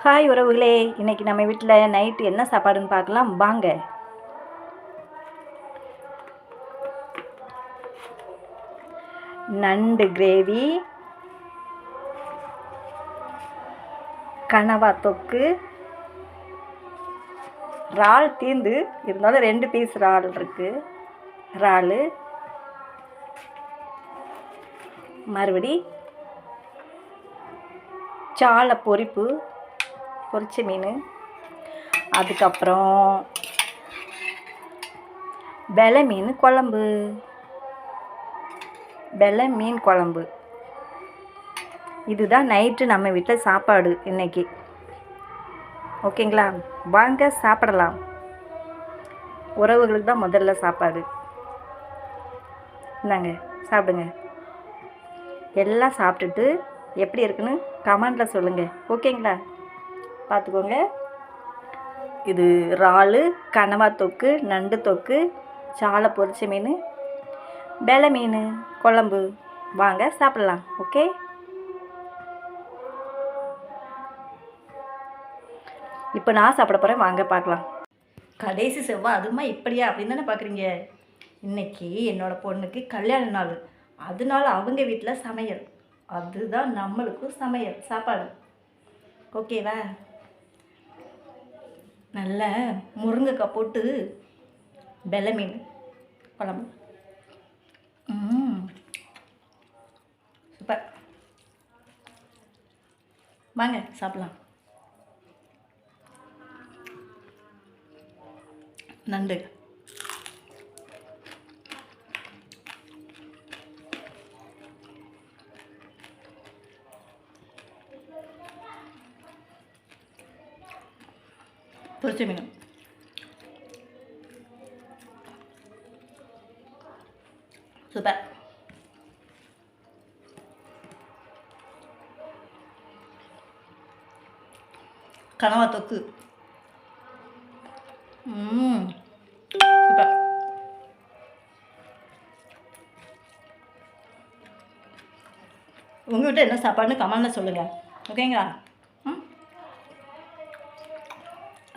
Hi உறவுகளே. இன்றைக்கி நம்ம வீட்டில் நைட்டு என்ன சாப்பாடுன்னு பார்க்கலாம். வாங்க. நண்டு கிரேவி கனவா தொக்கு இறால் தீந்து இருந்தாலும் ரெண்டு பீஸ் இறால் இருக்குது இறால் மறுபடி சாலை பொரிப்பு பொரிச்ச மீன். அதுக்கப்புறம் வெலை மீன் குழம்பு. வெலை மீன் குழம்பு. இதுதான் நைட்டு நம்ம வீட்டில் சாப்பாடு இன்னைக்கு. ஓகேங்களா? வாங்க சாப்பிடலாம். உறவுகளுக்கு தான் முதல்ல சாப்பாடு. இந்தாங்க சாப்பிடுங்க. எல்லாம் சாப்பிட்டுட்டு எப்படி இருக்குன்னு கமெண்டில் சொல்லுங்கள் ஓகேங்களா? பார்த்துக்கோங்க. இது இறால் கனவா தொக்கு நண்டு தொக்கு சாலை பொரிச்ச மீன் வெலை மீன் குழம்பு. வாங்க சாப்பிடலாம். ஓகே? இப்போ நான் சாப்பிட போகிறேன் வாங்க பார்க்கலாம். கடைசி செவ்வாய் அதுமா இப்படியா அப்படின்னு தானே பார்க்குறீங்க இன்னைக்கு என்னோடய பொண்ணுக்கு கல்யாண நாள். அதனால அவங்க வீட்டில் சமையல். அதுதான் நம்மளுக்கும் சமையல் சாப்பாடு. ஓகேவா? நல்ல முருங்கைக்காய் போட்டு வெள்ளை மீன் குழம்பு சூப்பர். வாங்க சாப்பிட்லாம். நண்டு பொரிச்ச மீன் சூப்பர் கனவா தொக்கு ம் சூப்பர் உங்கள் என்ன சாப்பாடுன்னு கமெண்டில் சொல்லுங்கள் ஓகேங்களா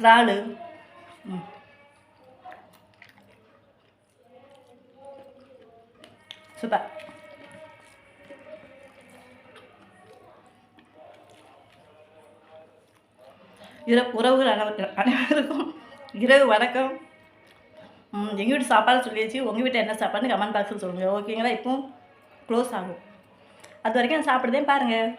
இறாலு. சூப்பர். இர உறவுகள் அனைவரும் அனைவருக்கும் இரவு வணக்கம். எங்கள் வீட்டு சாப்பாடு சொல்லியாச்சு. உங்கள் வீட்டில் என்ன சாப்பாடுன்னு கமெண்ட் பாக்ஸில் சொல்லுங்கள் ஓகேங்களா? இப்போ க்ளோஸ் ஆகும். அது வரைக்கும் நான் சாப்பிடுதேன் பாருங்கள்